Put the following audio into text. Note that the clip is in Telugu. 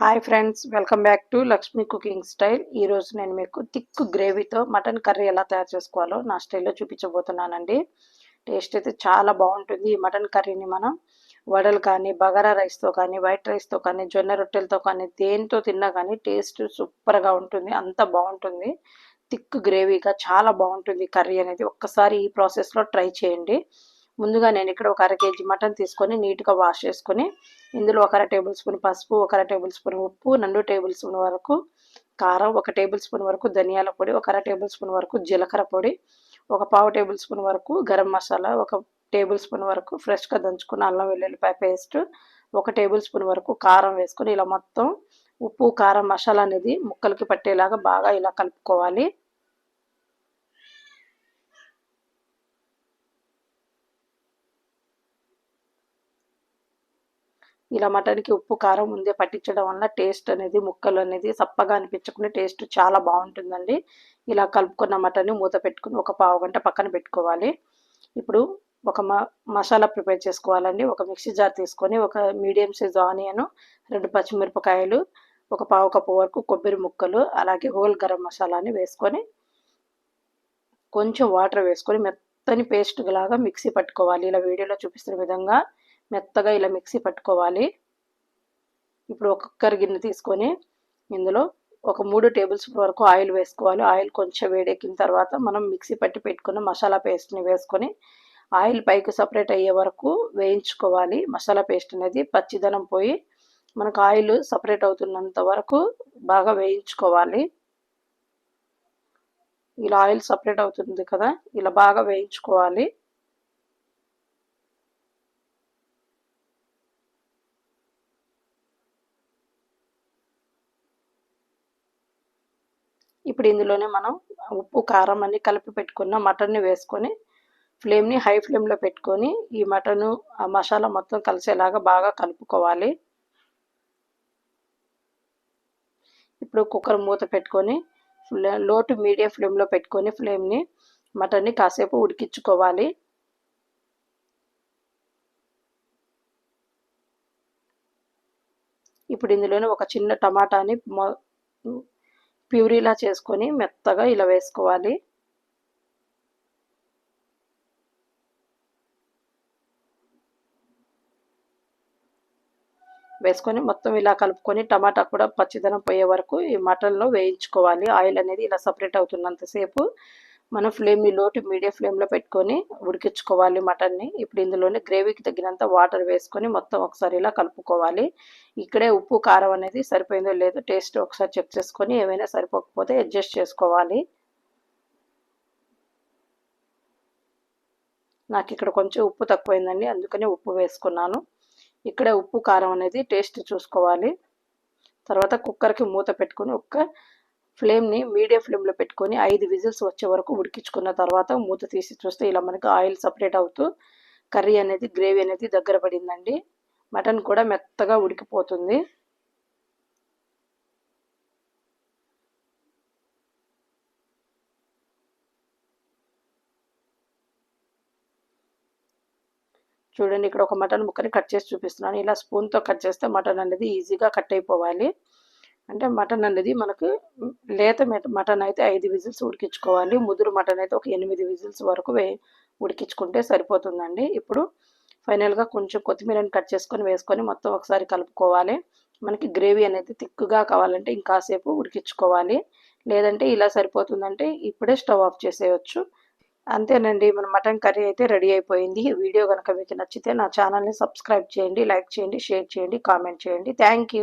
Hi friends welcome back to Lakshmi cooking style ఈరోజు నేను మీకు థిక్ గ్రేవీతో మటన్ కర్రీ ఎలా తయారు చేసుకోవాలో నా స్టైల్లో చూపించబోతున్నానండి. టేస్ట్ అయితే చాలా బాగుంటుంది. ఈ మటన్ కర్రీని మనం వడలు కానీ బగారా రైస్తో కానీ వైట్ రైస్తో కానీ జొన్న రొట్టెలతో కానీ దేనితో తిన్నా కానీ టేస్ట్ సూపర్గా ఉంటుంది. అంత బాగుంటుంది. థిక్ గ్రేవీగా చాలా బాగుంటుంది కర్రీ అనేది. ఒక్కసారి ఈ ప్రాసెస్లో ట్రై చేయండి. ముందుగా నేను ఇక్కడ ఒక అర కేజీ మటన్ తీసుకొని నీట్గా వాష్ చేసుకొని ఇందులో ఒక అర టేబుల్ స్పూన్ పసుపు ఒక అర టేబుల్ స్పూన్ ఉప్పు రెండు టేబుల్ స్పూన్ వరకు కారం ఒక టేబుల్ స్పూన్ వరకు ధనియాల పొడి ఒక అర టేబుల్ స్పూన్ వరకు జీలకర్ర పొడి ఒక పావు టేబుల్ స్పూన్ వరకు గరం మసాలా ఒక టేబుల్ స్పూన్ వరకు ఫ్రెష్గా దంచుకున్న అల్లం వెల్లుల్లిపాయ పేస్ట్ ఒక టేబుల్ స్పూన్ వరకు కారం వేసుకొని ఇలా మొత్తం ఉప్పు కారం మసాలా అనేది ముక్కలకి పట్టేలాగా బాగా ఇలా కలుపుకోవాలి. ఇలా మటన్కి ఉప్పు కారం ముందే పట్టించడం వల్ల టేస్ట్ అనేది ముక్కలు అనేది సప్పగా అనిపించుకునే టేస్ట్ చాలా బాగుంటుందండి. ఇలా కలుపుకున్న మటన్ని మూత పెట్టుకుని ఒక పావు గంట పక్కన పెట్టుకోవాలి. ఇప్పుడు ఒక మసాలా ప్రిపేర్ చేసుకోవాలండి. ఒక మిక్సీ జార్ తీసుకొని ఒక మీడియం సైజ్ ఆనియన్ రెండు పచ్చిమిరపకాయలు ఒక పావు కప్పు వరకు కొబ్బరి ముక్కలు అలాగే హోల్ గరం మసాలాని వేసుకొని కొంచెం వాటర్ వేసుకొని మెత్తని పేస్ట్ లాగా మిక్సీ పట్టుకోవాలి. ఇలా వీడియోలో చూపిస్తున్న విధంగా మెత్తగా ఇలా మిక్సీ పట్టుకోవాలి. ఇప్పుడు ఒక్కొక్కరి గిన్నె తీసుకొని ఇందులో ఒక మూడు టేబుల్ స్పూన్ వరకు ఆయిల్ వేసుకోవాలి. ఆయిల్ కొంచెం వేడెక్కిన తర్వాత మనం మిక్సీ పట్టి పెట్టుకున్న మసాలా పేస్ట్ని వేసుకొని ఆయిల్ పైకి సపరేట్ అయ్యే వరకు వేయించుకోవాలి. మసాలా పేస్ట్ అనేది పచ్చిదనం పోయి మనకు ఆయిల్ సపరేట్ అవుతున్నంత వరకు బాగా వేయించుకోవాలి. ఇలా ఆయిల్ సపరేట్ అవుతుంది కదా ఇలా బాగా వేయించుకోవాలి. ఇప్పుడు ఇందులోనే మనం ఉప్పు కారం అన్ని కలిపి పెట్టుకున్న మటన్ని వేసుకొని ఫ్లేమ్ని హై ఫ్లేమ్లో పెట్టుకొని ఈ మటను ఆ మసాలా మొత్తం కలిసేలాగా బాగా కలుపుకోవాలి. ఇప్పుడు కుక్కర్ మూత పెట్టుకొని లో టు మీడియం ఫ్లేమ్లో పెట్టుకొని ఫ్లేమ్ని మటన్ని కాసేపు ఉడికించుకోవాలి. ఇప్పుడు ఇందులోనే ఒక చిన్న టమాటాని ప్యూరీలా చేసుకొని మెత్తగా ఇలా వేసుకోవాలి. వేసుకొని మొత్తం ఇలా కలుపుకొని టమాటా కూడా పచ్చిదనం పోయే వరకు ఈ మటన్లో వేయించుకోవాలి. ఆయిల్ అనేది ఇలా సపరేట్ అవుతున్నంతసేపు మనం ఫ్లేమ్ని లోటు మీడియం ఫ్లేమ్లో పెట్టుకొని ఉడికించుకోవాలి మటన్ని ఇప్పుడు ఇందులోనే గ్రేవీకి తగినంత వాటర్ వేసుకొని మొత్తం ఒకసారి ఇలా కలుపుకోవాలి. ఇక్కడే ఉప్పు కారం అనేది సరిపోయిందో లేదో టేస్ట్ ఒకసారి చెక్ చేసుకొని ఏమైనా సరిపోకపోతే అడ్జస్ట్ చేసుకోవాలి. నాకు ఇక్కడ కొంచెం ఉప్పు తక్కువైందండి అందుకనే ఉప్పు వేసుకున్నాను. ఇక్కడే ఉప్పు కారం అనేది టేస్ట్ చూసుకోవాలి. తర్వాత కుక్కర్కి మూత పెట్టుకొని ఒక్క ఫ్లేమ్ని మీడియం ఫ్లేమ్లో పెట్టుకొని ఐదు విజిల్స్ వచ్చే వరకు ఉడికించుకున్న తర్వాత మూత తీసి చూస్తే ఇలా మనకు ఆయిల్ సపరేట్ అవుతూ కర్రీ అనేది గ్రేవీ అనేది దగ్గర పడిందండి. మటన్ కూడా మెత్తగా ఉడికిపోతుంది. చూడండి ఇక్కడ ఒక మటన్ ముక్కని కట్ చేసి చూపిస్తున్నాను. ఇలా స్పూన్తో కట్ చేస్తే మటన్ అనేది ఈజీగా కట్ అయిపోవాలి. అంటే మటన్ అనేది మనకు లేత మటన్ అయితే ఐదు విజిల్స్ ఉడికించుకోవాలి. ముదురు మటన్ అయితే ఒక ఎనిమిది విజిల్స్ వరకు ఉడికించుకుంటే సరిపోతుందండి. ఇప్పుడు ఫైనల్గా కొంచెం కొత్తిమీరని కట్ చేసుకొని వేసుకొని మొత్తం ఒకసారి కలుపుకోవాలి. మనకి గ్రేవీ అనేది తిక్కుగా కావాలంటే ఇంకాసేపు ఉడికించుకోవాలి. లేదంటే ఇలా సరిపోతుందంటే ఇప్పుడే స్టవ్ ఆఫ్ చేసేయచ్చు. అంతేనండి మన మటన్ కర్రీ అయితే రెడీ అయిపోయింది. వీడియో కనుక మీకు నచ్చితే నా ఛానల్ని సబ్స్క్రైబ్ చేయండి లైక్ చేయండి షేర్ చేయండి కామెంట్ చేయండి. థ్యాంక్